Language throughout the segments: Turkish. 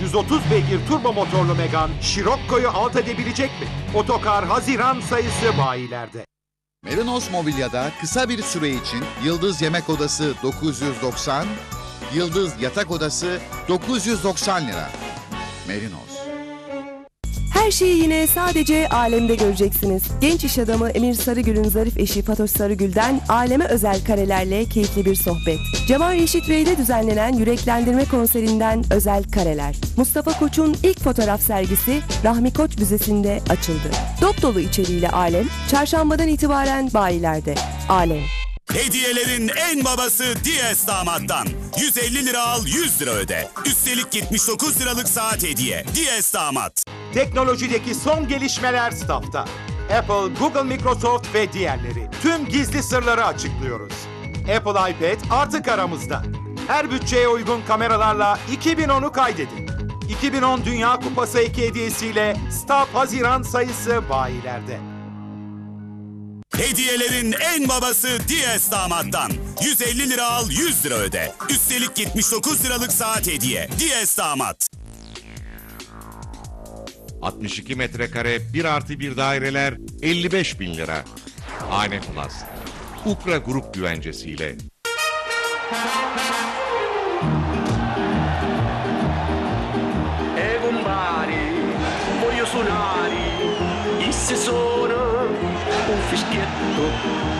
130 beygir turbo motorlu Megan, Scirocco'yu alt edebilecek mi? Otokar Haziran sayısı bayilerde. Merinos Mobilya'da kısa bir süre için Yıldız Yemek Odası 990, Yıldız Yatak Odası 990 lira. Merinos. Her şeyi yine sadece alemde göreceksiniz. Genç iş adamı Emir Sarıgül'ün zarif eşi Fatoş Sarıgül'den aleme özel karelerle keyifli bir sohbet. Cemal Reşit Rey'de düzenlenen yüreklendirme konserinden özel kareler. Mustafa Koç'un ilk fotoğraf sergisi Rahmi Koç Müzesi'nde açıldı. Dop dolu içeriğiyle alem, çarşambadan itibaren bayilerde. Alem. Hediyelerin en babası Dies damattan. 150 lira al 100 lira öde. Üstelik 79 liralık saat hediye. Dies damat. Teknolojideki son gelişmeler Staff'ta. Apple, Google, Microsoft ve diğerleri. Tüm gizli sırları açıklıyoruz. Apple iPad artık aramızda. Her bütçeye uygun kameralarla 2010'u kaydedin. 2010 Dünya Kupası eki hediyesiyle Staff Haziran sayısı bayilerde. Hediyelerin en babası Dies damattan. 150 lira al 100 lira öde. Üstelik 79 liralık saat hediye. Dies damat. 62 metrekare 1 artı 1 daireler 55 bin lira. Hane Plus. Ukra Grup güvencesiyle. Compari, voglio suonare, e se suona un fischietto,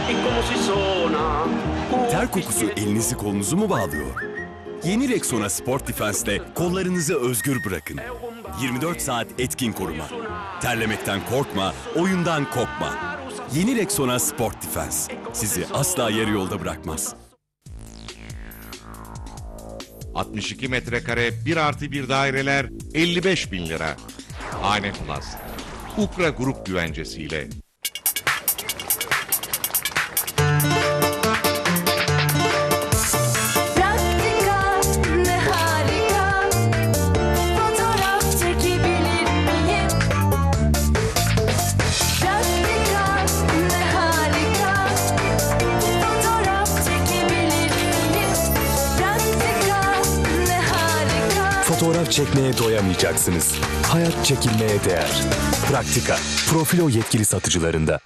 e come si suona un Ter kokusu fischietto. elinizi kolunuzu mu bağlıyor? Yeni Rexona Sport Defense'le kollarınızı özgür bırakın. 24 saat etkin koruma. Terlemekten korkma, oyundan kopma. Yeni Rexona Sport Defense sizi asla yarı yolda bırakmaz. 62 metrekare 1 artı 1 daireler 55 bin lira. Hane Plus. Ukra Grup güvencesiyle. Fotoğraf çekmeye doyamayacaksınız. Hayat çekilmeye değer. Praktika. Profilo yetkili satıcılarında.